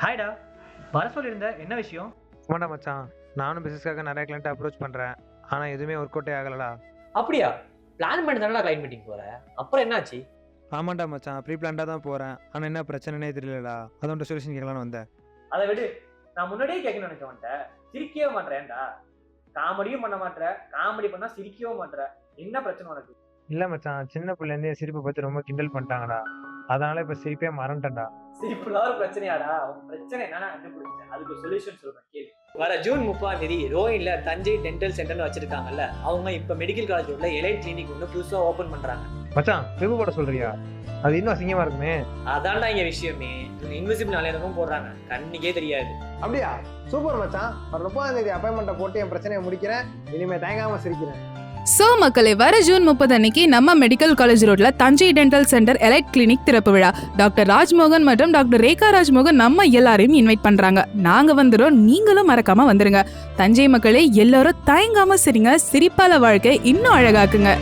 ஹாய்டா வர சொல்லியிருந்த என்ன விஷயம்? ஆமாண்டா மச்சான். நானும் பிசினஸ்க்காக நிறைய கிளைண்ட் அப்ரோச் பண்ணுறேன் ஆனால் எதுவுமே ஒர்க் அவுட்டே ஆகலடா. அப்படியா? பிளான் பண்ணி தானடா கிளைண்ட் மீட்டிங் போற? அப்புறம் என்னாச்சு? ஆமாண்டா மச்சான். ப்ரீ பிளான்டாக தான் போகிறேன் ஆனால் என்ன பிரச்சனைனே தெரியலடா. அதோட சொல்யூஷன் கேட்கலான்னு வந்தேன். அதை விடு. நான் முன்னாடியே கேட்கணும்னு நினைச்சவன்ட்ட சிரிக்கவே மாட்டேன்டா. காமெடியும் பண்ண மாட்டேற. காமெடி பண்ணா சிரிக்கவும் மாட்டேற. என்ன பிரச்சனை உனக்கு? இல்லை மச்சான். சின்ன பிள்ளைலேருந்தே சிரிப்பை பற்றி ரொம்ப கிண்டல் பண்ணிட்டாங்கடா. அதனால இப்போ சிரிப்பே மறந்துட்டேன்டா. சிரிப்புல ஒரு பிரச்சனையாடா. உன் பிரச்சனை என்னன்னா கண்டுபிடிச்சேன். அதுக்கு சொல்யூஷன் சொல்றேன். கேளு. வர ஜூன் முப்பாம் தேதி ரோயின்ல தஞ்சை டென்டல் சென்டர்னு வச்சிருக்காங்கல்ல அவங்க இப்ப மெடிக்கல் காலேஜ் உள்ள எலைட் கிளினிக் ஒன்று புதுசா ஓபன் பண்றாங்க. மச்சான் ரிவ்யூ போட சொல்றியா? அது இன்னும் அசிங்கமாக இருக்குமே. அதான்டா இங்க விஷயமே. இன்விசிபிள் நாளையரமும் போடுறாங்க. கண்ணுக்கே தெரியாது. அப்படியா? சூப்பர் மச்சான். ஒரு முப்பதாம் தேதி அப்பாயின்மெண்ட்டை போட்டு என் பிரச்சனையை முடிக்கிறேன். இனிமே தயங்காம சிரிக்கிறேன். சோ மக்களே வர ஜூன் முப்பது அன்னைக்கு நம்ம மெடிக்கல் காலேஜ் ரோட்ல Thanjai dental centre elite clinic திறப்பு விழா. டாக்டர் ராஜ்மோகன் மற்றும் டாக்டர் ரேகா ராஜ்மோகன் நம்ம எல்லாரையும் இன்வைட் பண்றாங்க. நாங்க வந்துடும் நீங்களும் மறக்காம வந்துருங்க. தஞ்சை மக்களே எல்லாரும் தயங்காம சரிங்க. சிரிப்பால வாழ்க்கை இன்னும் அழகாக்குங்க.